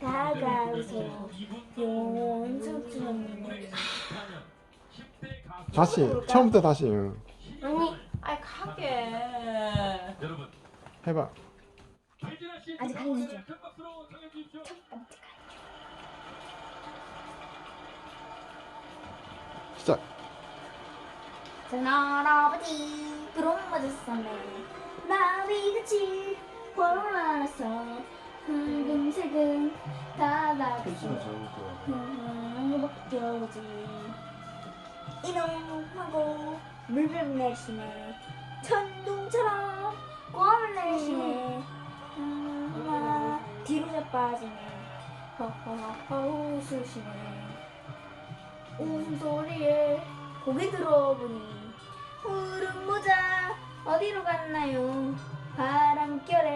다가오서 영원 속주는 다시 처음부터 다시. 응. 아니 아이 가게. 해봐. 아직 가르쳐 시작. 전 할아버지 그런 맞았었네 나비같이 올라서 붉은색은 다가오서 행복해 오지 이놈하고 물병 내시네. 천둥처럼 꽝을 내시네. 엄마 뒤로 자빠지네. 허허허 웃으시네. 웃음소리에 고개 들어보니 푸른 모자 어디로 갔나요? 바람결에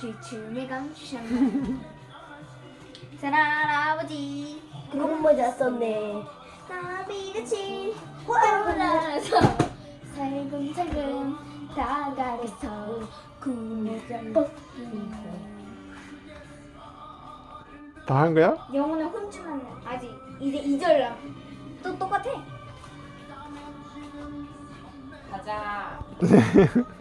뒤춤에 감추셨나요 산 할아버지 그런 모자 썼네 나비같이 올라서 살금살금 다가가서 잡고 다한 거야? 영혼의 혼주만 아직 이제 2절 남. 또 똑같아. 가자.